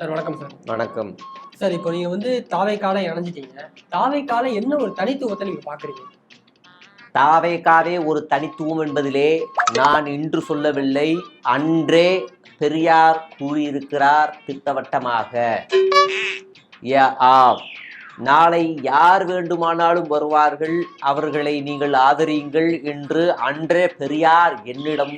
Sir வணக்கம் sir. வணக்கம். Sir இப்போ நீங்க வந்து தாவை காலை இணைஞ்சிட்டீங்க. தாவை காலை என்ன ஒரு தனித்துவத்தை நீங்க பாக்குறீங்க தாவேக்காவே ஒரு தனித்துவம் என்பதிலே நான் இன்று சொல்லவில்லை அன்றே பெரியார் கூறியிருக்கிறார் திட்டவட்டமாக. நாளை யார் வேண்டுமானாலும் வருவார்கள் அவர்களை நீங்கள் ஆதரியுங்கள் என்று அன்றே பெரியார் என்னிடம்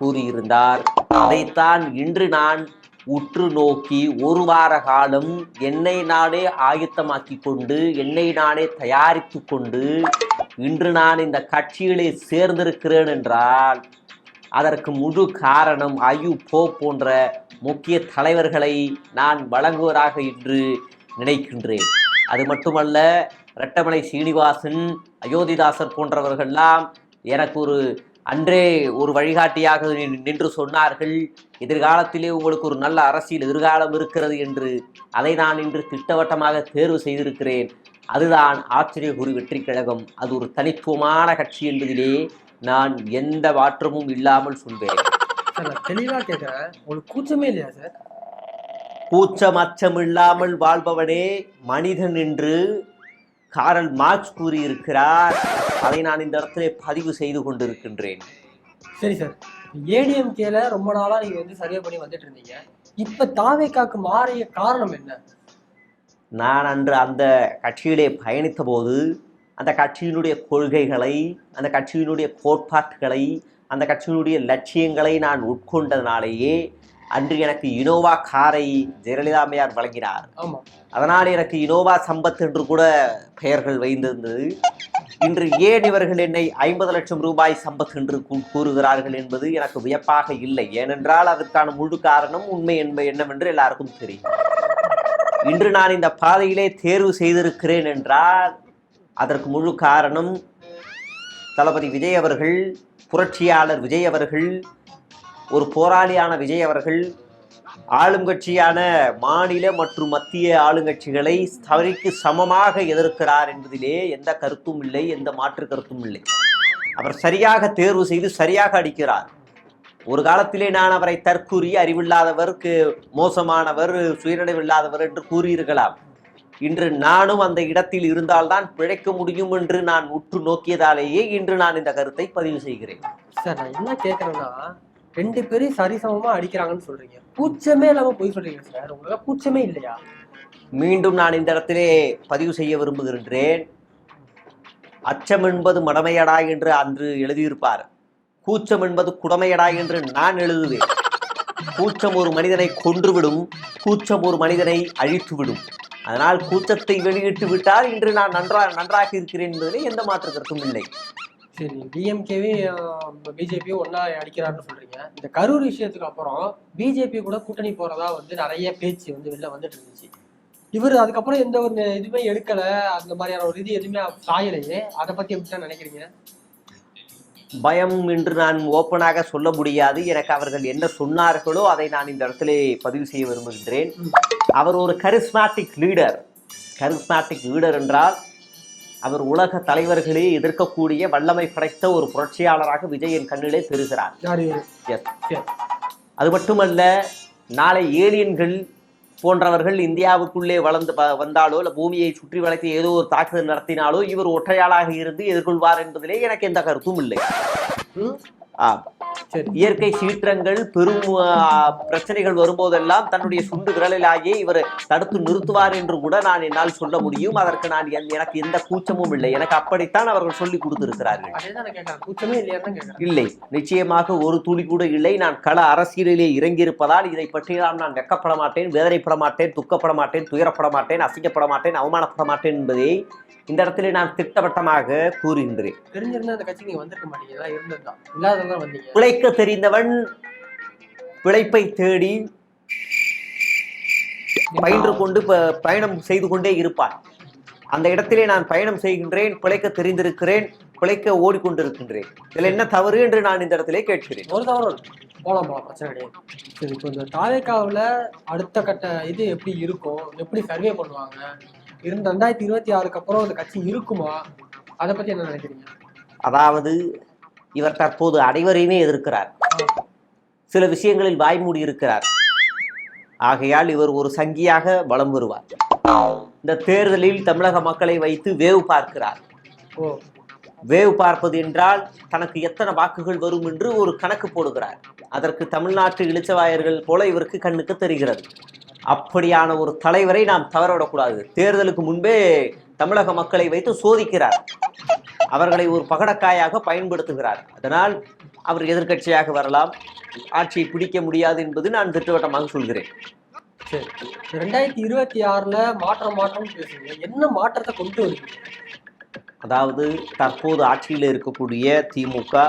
கூறியிருந்தார். அதைத்தான் இன்று நான் உற்று நோக்கி ஒரு வார காலம் என்னை நானே ஆயத்தமாக்கி கொண்டு என்னை நானே தயாரித்து கொண்டு இன்று நான் இந்த கட்சியிலே சேர்ந்திருக்கிறேன் என்றால் அதற்கு முழு காரணம் அயு போ போன்ற முக்கிய தலைவர்களை நான் வழங்குவதாக இன்று நினைக்கின்றேன். அது மட்டுமல்ல ரெட்டமலை சீனிவாசன் அயோத்திதாசர் போன்றவர்கள்லாம் எனக்கு ஒரு அன்றே ஒரு வழிகாட்டியாக நின்- நின்று சொன்னார்கள் எதிர்காலத்திலே உங்களுக்கு ஒரு நல்ல அரசியல் எதிர்காலம் இருக்கிறது என்று. அதை நான் இன்று திட்டவட்டமாக தேர்வு செய்திருக்கிறேன். அதுதான் ஆச்சரியகுரு வெற்றி கழகம். அது ஒரு தனித்துவமான கட்சி என்பதிலே நான் எந்த மாற்றமும் இல்லாமல் சொல்வேன். சார் நான் தெளிவா கேட்கறேன். உங்களுக்கு கூச்சமே இல்லையா சார்? கூச்சம் அச்சம் இல்லாமல் வாழ்பவனே மனிதன் என்று காரல் மார்க்ஸ் கூறியிருக்கிறார். அதை நான் இந்த இடத்திலே பதிவு செய்து கொண்டிருக்கின்றேன். சரி சார். ஏடிஎம்கேல ரொம்ப நாளா நீங்க வந்து சர்வே பண்ணி வந்துட்டு இருந்தீங்க. இப்ப தாவேக்காக்கு மாறிய காரணம் என்ன? நான் அன்று அந்த கட்சியிலே பயணித்த போது அந்த கட்சியினுடைய கொள்கைகளை அந்த கட்சியினுடைய கோட்பாட்டுகளை அந்த கட்சியினுடைய லட்சியங்களை நான் உட்கொண்டதனாலேயே அன்று எனக்கு இனோவா காரை ஜெயலலிதா அம்மையார் வழங்கினார். அதனால் எனக்கு இனோவா சம்பத் என்று கூட பெயர்கள் வைத்திருந்தது. இன்று ஏன் இவர்கள் என்னை ஐம்பது லட்சம் ரூபாய் சம்பத் என்று கூறுகிறார்கள் என்பது எனக்கு வியப்பாக இல்லை. ஏனென்றால் அதற்கான முழு காரணம் உண்மை என்ப என்னவென்று எல்லாருக்கும் தெரியும். இன்று நான் இந்த பாதையிலே தேர்வு செய்திருக்கிறேன் என்றால் அதற்கு முழு காரணம் தளபதி விஜய் அவர்கள் புரட்சியாளர் விஜய் அவர்கள் ஒரு போராளியான விஜய் அவர்கள் ஆளுங்கட்சியான மாநில மற்றும் மத்திய ஆளுங்கட்சிகளை தவறிக்கு சமமாக எதிர்க்கிறார் என்பதிலே எந்த கருத்தும் இல்லை எந்த மாற்று கருத்தும் இல்லை. அவர் சரியாக தேர்வு செய்து சரியாக அடிக்கிறார். ஒரு காலத்திலே நான் அவரை தற்கூறி அறிவில்லாதவருக்கு மோசமானவர் சுயநினைவில்லாதவர் என்று கூறியிருக்கலாம். இன்று நானும் அந்த இடத்தில் இருந்தால்தான் பிழைக்க முடியும் என்று நான் உற்று நோக்கியதாலேயே இன்று நான் இந்த கருத்தை பதிவு செய்கிறேன். சார் நான் என்ன கேட்கறேன்னா ரெண்டு பேரும் சரிசமமா அடிக்கிறாங்கன்னு சொல்றீங்க. கூச்சமே இல்லாம போய் சொல்றீங்க சார் உங்களுக்கு கூச்சமே இல்லையா? மீண்டும் நான் இந்த இடத்திலே பதிவு செய்ய விரும்புகின்றேன். அச்சம் என்பது மடமையடா என்று அன்று எழுதியிருப்பார். கூச்சம் என்பது குடமையடா என்று நான் எழுதுவேன். கூச்சம் ஒரு மனிதனை கொன்றுவிடும் கூச்சம் ஒரு மனிதனை அழித்துவிடும். அதனால் கூச்சத்தை வெளியிட்டு விட்டால் இன்று நான் நன்றா நன்றாக இருக்கிறேன் என்பதிலே எந்த மாற்று கருத்தும் இல்லை. சரி டிஎம்கேவே பிஜேபியும் ஒன்னா அடிக்கிறாருன்னு சொல்றீங்க. இந்த கரூர் விஷயத்துக்கு அப்புறம் பிஜேபி கூட கூட்டணி போறதா வந்து நிறைய பேச்சு வந்து வெளில வந்துட்டு இருந்துச்சு. இவர் அதுக்கப்புறம் எந்த ஒரு இதுவுமே எடுக்கல. அந்த மாதிரியான ஒரு இது எதுவுமே சாயலையே. அதை பத்தி எப்படி தான் நினைக்கிறீங்க? பயம் என்று நான் ஓப்பனாக சொல்ல முடியாது. எனக்கு அவர்கள் என்ன சொன்னார்களோ அதை நான் இந்த இடத்திலே பதிவு செய்ய விரும்புகின்றேன். அவர் ஒரு கரிஸ்மாட்டிக் லீடர் கரிஸ்மாட்டிக் லீடர் என்றால் அவர் உலக தலைவர்களே எதிர்க்கக்கூடிய வல்லமை படைத்த ஒரு புரட்சியாளராக விஜய் என் கண்ணிலே பெறுகிறார். அது மட்டுமல்ல நாளை ஏலியன்கள் போன்றவர்கள் இந்தியாவுக்குள்ளே வளர்ந்து வந்தாலோ இல்லை பூமியை சுற்றி வளைத்து ஏதோ ஒரு தாக்குதல் நடத்தினாலோ இவர் ஒற்றையாளாக இருந்து எதிர்கொள்வார் என்பதிலே எனக்கு எந்த கருத்தும் இல்லை. இயற்கை சீற்றங்கள் பெரும் பிரச்சனைகள் வரும்போதெல்லாம் தன்னுடைய சுண்டு விரலிலாயே இவர் தடுத்து நிறுத்துவார் என்று கூட நான் என்னால் சொல்ல முடியும். அதற்கு நான் என்- எனக்கு எந்த கூச்சமும் இல்லை. எனக்கு அப்படித்தான் அவர்கள் சொல்லி கொடுத்திருக்கிறார்கள். இல்லை. நிச்சயமாக ஒரு துளி கூட இல்லை. நான் கள அரசியலிலே இறங்கியிருப்பதால் இதை பற்றியெல்லாம் நான் வெக்கப்பட மாட்டேன் வேதனைப்பட மாட்டேன் துக்கப்பட மாட்டேன் துயரப்பட மாட்டேன் அசிங்கப்பட மாட்டேன் அவமானப்பட மாட்டேன் என்பதை இந்த இடத்திலே நான் திட்டவட்டமாக கூறுகின்றேன். தெரிஞ்சிருந்தா அந்த கட்சிக்கு வந்திருக்க மாட்டீங்க. இதெல்லாம் இருந்ததுதான் இல்லாததான் வந்தீங்க. பிழைக்க தெரிந்தவன் பிழைப்பை தேடி பயின்று கொண்டு பயணம் செய்து கொண்டே இருப்பான். அந்த இடத்திலே நான் பயணம் செய்கின்றேன் பிழைக்க தெரிந்திருக்கிறேன் பிழைக்க ஓடிக்கொண்டிருக்கின்றேன். இதில் என்ன தவறு என்று நான் இந்த இடத்திலே கேட்கிறேன். ஒரு தவறு. போலாம் போலாம் பிரச்சனை கிடையாது. சரி இப்போ இந்த தாவேக்காவில் அடுத்த கட்ட இது எப்படி இருக்கும் எப்படி சர்வே பண்ணுவாங்க இருந்த ரெண்டாயிரத்தி இருபத்தி ஆறுக்கு அப்புறம் அந்த கட்சி இருக்குமா? அதை பத்தி என்ன நினைக்கிறீங்க? அதாவது இவர் தற்போது அனைவரையுமே எதிர்க்கிறார். சில விஷயங்களில் வாய்மூடி இருக்கிறார். ஆகையால் இவர் ஒரு சங்கியாக வலம் வருவார். இந்த தேர்தலில் தமிழக மக்களை வைத்து வேவு பார்க்கிறார். வேவு பார்ப்பது என்றால் தனக்கு எத்தனை வாக்குகள் வரும் என்று ஒரு கணக்கு போடுகிறார். அதற்கு தமிழ்நாட்டு இளிச்சவாயர்கள் போல இவருக்கு கண்ணுக்கு தெரிகிறது. அப்படியான ஒரு தலைவரை நாம் தவறவிடக்கூடாது. தேர்தலுக்கு முன்பே தமிழக மக்களை வைத்து சோதிக்கிறார். அவர்களை ஒரு பகடக்காயாக பயன்படுத்துகிறார். அதனால் அவர் எதிர்க்கட்சியாக வரலாம். ஆட்சியை பிடிக்க முடியாது என்பது நான் திட்டவட்டமாக சொல்கிறேன். சரி. ரெண்டாயிரத்தி இருபத்தி ஆறுல மாற்றம் மாற்றம் பேசுங்க. என்ன மாற்றத்தை கொண்டு வருது அதாவது தற்போது ஆட்சியில் இருக்கக்கூடிய திமுக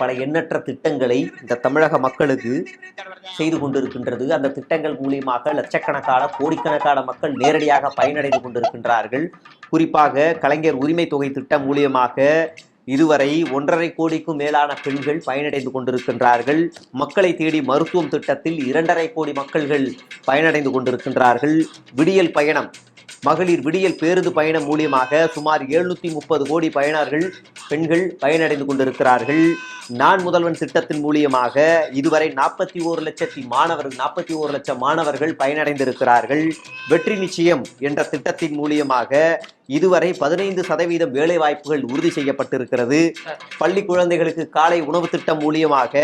பல எண்ணற்ற திட்டங்களை இந்த தமிழக மக்களுக்கு செய்து கொண்டிருக்கின்றது. அந்த திட்டங்கள் மூலியமாக லட்சக்கணக்கான கோடிக்கணக்கான மக்கள் நேரடியாக பயனடைந்து கொண்டிருக்கின்றார்கள். குறிப்பாக கலைஞர் உரிமை தொகை திட்டம் மூலியமாக இதுவரை ஒன்றரை கோடிக்கும் மேலான பெண்கள் பயனடைந்து கொண்டிருக்கின்றார்கள். மக்களை தேடி மருத்துவம் திட்டத்தில் இரண்டரை கோடி மக்கள்கள் பயனடைந்து கொண்டிருக்கின்றார்கள். விடியல் பயணம் மகளிர் விடியல் பேருந்து பயணம் மூலியமாக சுமார் எழுநூத்தி முப்பது கோடி பயனர்கள் பெண்கள் பயனடைந்து கொண்டிருக்கிறார்கள். நான் முதல்வன் திட்டத்தின் மூலியமாக இதுவரை நாற்பத்தி ஓரு லட்சத்தி மாணவர்கள் நாற்பத்தி ஓரு லட்சம் மாணவர்கள் பயனடைந்திருக்கிறார்கள். வெற்றி நிச்சயம் என்ற திட்டத்தின் மூலியமாக இதுவரை பதினைந்து சதவீதம் வேலை வாய்ப்புகள் உறுதி செய்யப்பட்டிருக்கிறது. பள்ளி குழந்தைகளுக்கு காலை உணவு திட்டம் மூலியமாக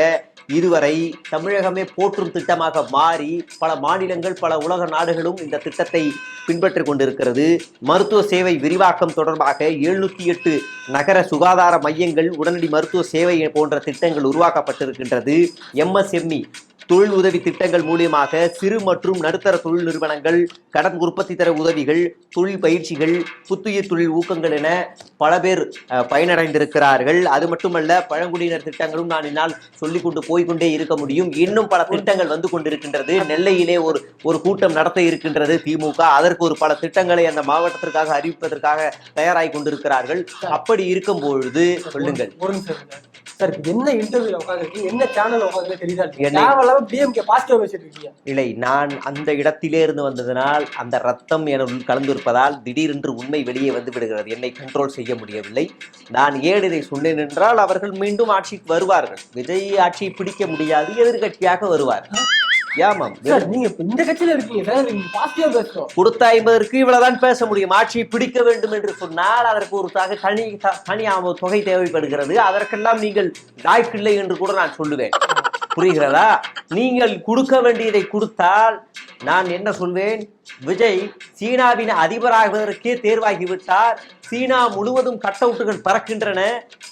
இதுவரை தமிழகமே போற்றும் திட்டமாக மாறி பல மாநிலங்கள் பல உலக நாடுகளும் இந்த திட்டத்தை பின்பற்றிக் கொண்டிருக்கிறது. மருத்துவ சேவை விரிவாக்கம் தொடர்பாக எழுநூத்தி எட்டு நகர சுகாதார மையங்கள் உடனடி மருத்துவ சேவை போன்ற திட்டங்கள் உருவாக்கப்பட்டிருக்கின்றது. எம்எஸ்எம்இ தொழில் உதவி திட்டங்கள் மூலியமாக சிறு மற்றும் நடுத்தர தொழில் நிறுவனங்கள் கடன் உற்பத்தி தர உதவிகள் தொழில் பயிற்சிகள் புத்துயிர் தொழில் ஊக்கங்கள் என பல பேர் பயனடைந்திருக்கிறார்கள். அது மட்டுமல்ல பழங்குடியினர் திட்டங்களும் நான் என்னால் சொல்லிக் கொண்டு போய்க்கொண்டே இருக்க முடியும். இன்னும் பல திட்டங்கள் வந்து கொண்டிருக்கின்றது. நெல்லையிலே ஒரு ஒரு கூட்டம் நடத்த இருக்கின்றது திமுக. அதற்கு ஒரு பல திட்டங்களை அந்த மாவட்டத்திற்காக அறிவிப்பதற்காக தயாராகி கொண்டிருக்கிறார்கள். அப்படி இருக்கும் பொழுது சொல்லுங்கள். சார் என்ன உட்காந்துருக்கீங்க என்ன சேனல் உட்காந்து தெரியுதா? தேவையில்லாம டிஎம்கே பாசிட்டிவ் பேசிட்டு இருக்கீங்க. இல்லை நான் அந்த இடத்திலே இருந்து வந்ததனால் அந்த ரத்தம் எனக்குள் கலந்திருப்பதால் திடீரென்று உண்மை வெளியே வந்து விடுகிறது. என்னை கண்ட்ரோல் செய்ய முடியவில்லை. நான் ஏன் இதை சொன்னேன் என்றால் அவர்கள் மீண்டும் ஆட்சிக்கு வருவார்கள். விஜய் ஆட்சியை பிடிக்க முடியாது எதிர்கட்சியாக வருவார். ஏமாம் நீங்க இந்த கட்சியில இருக்கீங்க சார் நீங்க பாசிட்டிவா பேசணும் கொடுத்த ஐம்பதற்கு இவ்வளவுதான் பேச முடியும். ஆட்சியை பிடிக்க வேண்டும் என்று சொன்னால் அதற்கு ஒரு தக தனி தனி தொகை தேவைப்படுகிறது. அதற்கெல்லாம் நீங்கள் லாய்க்கில்லை என்று கூட நான் சொல்லுவேன். புரிகிறதா? நீங்கள் கொடுக்க வேண்டியதை கொடுத்தால் நான் என்ன சொல்வேன்? விஜய் சீனாவின் அதிபராகுவதற்கே தேர்வாகிவிட்டார். சீனா முழுவதும் கட் அவுட்டுகள் பறக்கின்றன.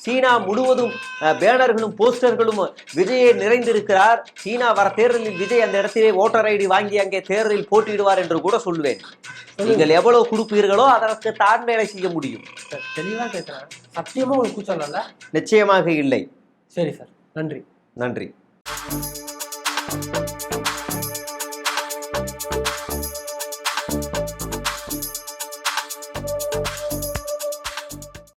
சீனா முழுவதும் பேனர்களும் போஸ்டர்களும் விஜயை நிறைந்திருக்கிறார். சீனா வர தேர்தலில் விஜய் அந்த இடத்திலே ஓட்டர் ஐடி வாங்கி அங்கே தேர்தலில் போட்டியிடுவார் என்று கூட சொல்லுவேன் நீங்கள் எவ்வளவு கொடுப்பீர்களோ அதற்கு தான் வேலை செய்ய முடியும். சார் தெளிவா கேட்கிறேன் சத்தியமா உங்களுக்கு நிச்சயமாக இல்லை. சரி சார். நன்றி. நன்றி.